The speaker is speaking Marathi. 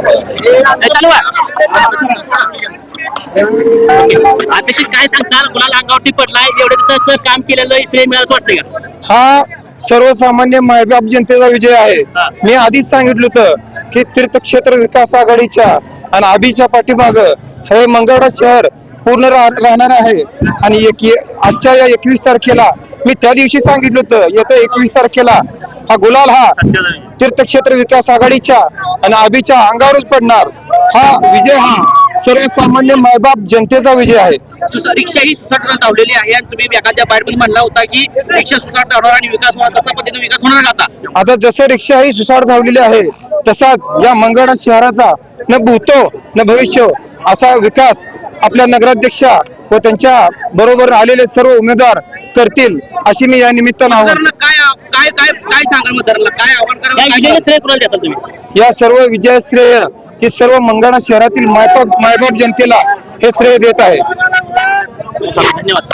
हे चालू अपेक्षित काय सांगताल कुणाला दिवसाचं काम केलेलं श्रेय मिळालं वाटतंय का? हा सर्वसामान्य मायबाप जनतेचा विजय आहे. मी आधीच सांगितलं होतं की तीर्थक्षेत्र विकास आघाडीच्या आणि आबीच्या पाठीमाग हे मंगळवार शहर पूर्ण राहणार आहे. आणि एक आजच्या या एकवीस तारखेला मी त्या दिवशी सांगितलं होतं येत्या एकवीस तारखेला हा गुलाल हा तीर्थक्षेत्र विकास आघाडीच्या आणि आबीच्या अंगावरच पडणार हा विजय हा सर्वसामान्य मायबाप जनतेचा विजय आहे. रिक्षा ही सुसाट धावलेली आहे आणि तुम्ही एखाद्या बाहेर म्हणला होता की रिक्षा सुसाट धावणार आणि विकास होणार तसा पद्धतीने विकास होणार आता? आता जसं रिक्षा ही सुसाट धावलेली आहे तसाच या मंगळा शहराचा न भूतो न भविष्य असा विकास आपल्या नगराध्यक्षा व त्यांच्या बरोबर आलेले सर्व उमेदवार करतील अशी मी या निमित्तानं आव्हान काय काय काय काय सांगाल मतदारांना काय आव्हान कराल? या सर्व विजय श्रेय हे सर्व मंगळा शहरातील मायबाप मायबाप जनतेला हे श्रेय देत आहे. धन्यवाद.